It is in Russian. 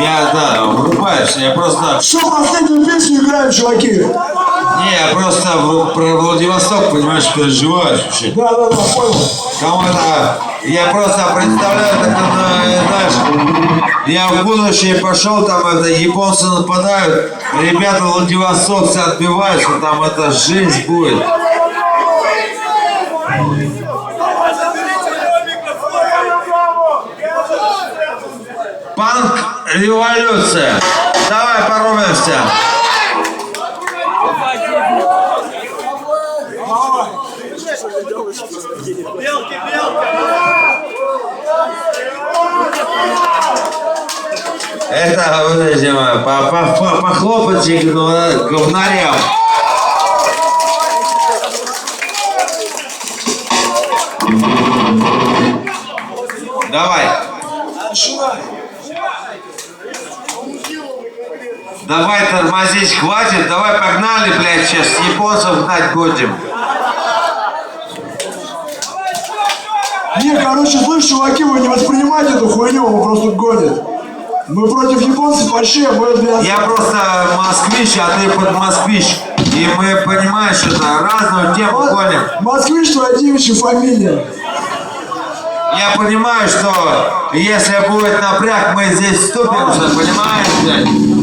Я, да, врубаешься, я просто... Что, последнюю песню играем, чуваки? Не, я просто в- про Владивосток, понимаешь, переживаю вообще. Да, да, да, понял. Кому-то... Я просто представляю, так это, знаешь, я в будущее пошел, там это, японцы нападают, ребята Владивостокцы отбиваются, там это жизнь будет. Панк революция. Давай порубимся. Это, вот этим, э, по, по, по, похлопать их говна- говнарям. Давай. Давай тормозить, хватит, давай погнали, блядь, сейчас японцев гнать будем. Не, короче, слышь, чуваки, вы не воспринимайте эту хуйню, он просто гонит. Мы против японцев вообще, мы, блядь, Я просто москвич, а ты под москвич. И мы, понимаешь, это разную тему гоним. Москвич твоя девичья фамилия. Я понимаю, что если будет напряг, мы здесь вступимся, понимаешь, блядь?